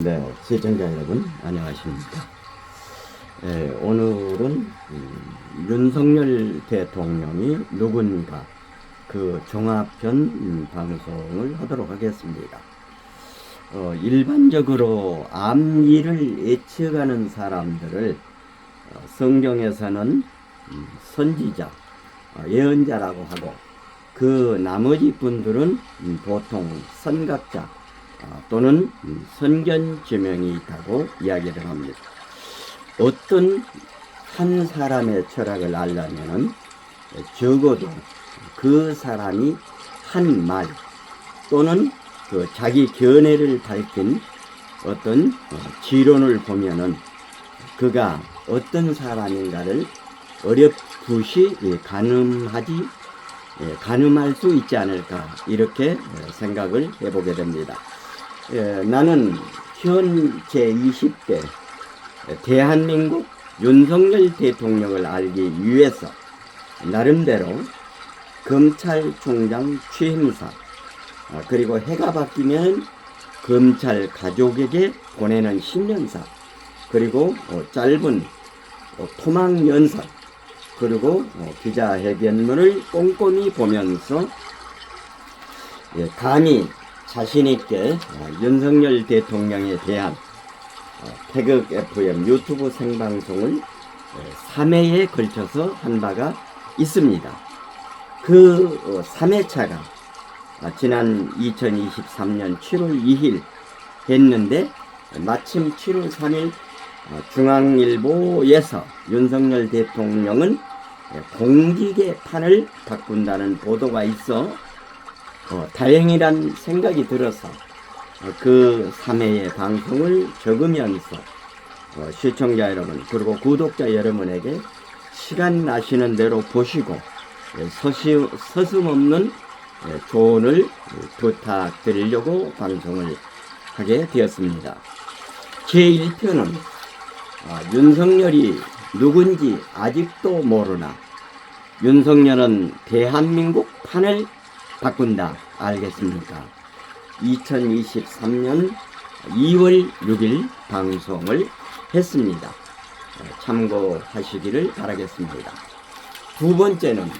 네, 시청자 여러분 안녕하십니까? 예, 오늘은 음, 윤석열 대통령이 누군가 그 종합편 음, 방송을 하도록 하겠습니다. 어, 일반적으로 암일을 예측하는 사람들을 어, 성경에서는 음, 선지자, 어, 예언자라고 하고 그 나머지 분들은 음, 보통 선각자 아, 또는 음, 선견 지명이 있다고 이야기를 합니다. 어떤 한 사람의 철학을 알려면은 적어도 그 사람이 한 말 또는 그 자기 견해를 밝힌 어떤 어, 지론을 보면은 그가 어떤 사람인가를 어렴풋이 예, 가늠하지 예, 가늠할 수 있지 않을까 이렇게 예, 생각을 해보게 됩니다. 예, 나는 현 제20대 대한민국 윤석열 대통령을 알기 위해서 나름대로 검찰총장 취임사 아, 그리고 해가 바뀌면 검찰 가족에게 보내는 신년사 그리고 어, 짧은 어, 토막 연설 그리고 어, 기자회견문을 꼼꼼히 보면서 예, 감히 자신 있게 어, 윤석열 대통령에 대한 어, 태극 FM 유튜브 생방송을 3회에 걸쳐서 한 바가 있습니다. 그 3회차가 지난 2023년 7월 2일 했는데 마침 7월 3일 어, 중앙일보에서 윤석열 대통령은 공직의 판을 바꾼다는 보도가 있어 어, 다행이란 생각이 들어서 어, 그 3회의 방송을 적으면서 어, 시청자 여러분 그리고 구독자 여러분에게 시간 나시는 대로 보시고 예, 서시, 서슴없는 예, 조언을 부탁드리려고 방송을 하게 되었습니다. 제1편은 아, 윤석열이 누군지 아직도 모르나 윤석열은 대한민국 판을 바꾼다 알겠습니까? 2023년 2월 6일 방송을 했습니다. 어, 참고하시기를 바라겠습니다. 두 번째는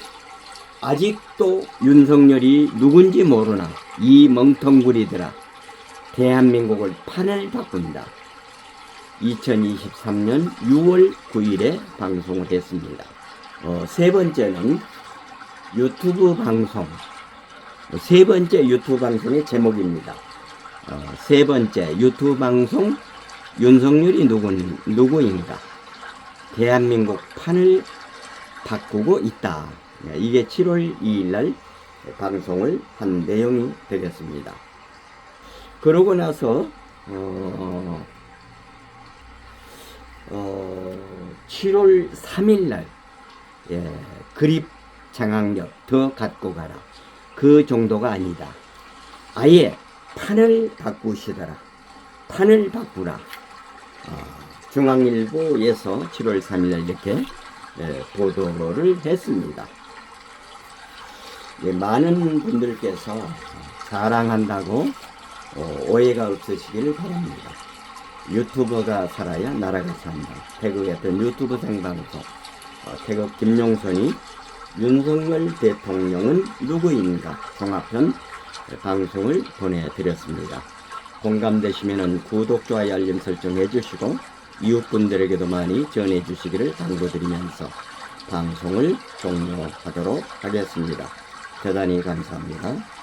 아직도 윤석열이 누군지 모르나 이 멍텅구리들아 대한민국을 판을 바꾼다. 2023년 6월 9일에 방송을 했습니다. 어, 세 번째는 유튜브 방송 세 번째 유튜브 방송의 제목입니다. 어, 세 번째 유튜브 방송 윤석열이 누구, 누구인가? 대한민국 판을 바꾸고 있다. 네, 이게 7월 2일 날 방송을 한 내용이 되겠습니다. 그러고 나서 어, 어, 7월 3일 날 예, 그립 장악력 더 갖고 가라. 그 정도가 아니다. 아예 판을 바꾸시더라. 판을 바꾸라. 어, 중앙일보에서 7월 3일 이렇게 예, 보도를 했습니다. 예, 많은 분들께서 사랑한다고 어, 오해가 없으시기를 바랍니다. 유튜버가 살아야 나라가 산다. 태국의 어떤 유튜브 생방송 어, 태국 김용선이 윤석열 대통령은 누구인가 종합편 방송을 보내드렸습니다. 공감되시면 구독, 좋아요, 알림 설정 해 주시고 이웃분들에게도 많이 전해 주시기를 당부드리면서 방송을 종료하도록 하겠습니다. 대단히 감사합니다.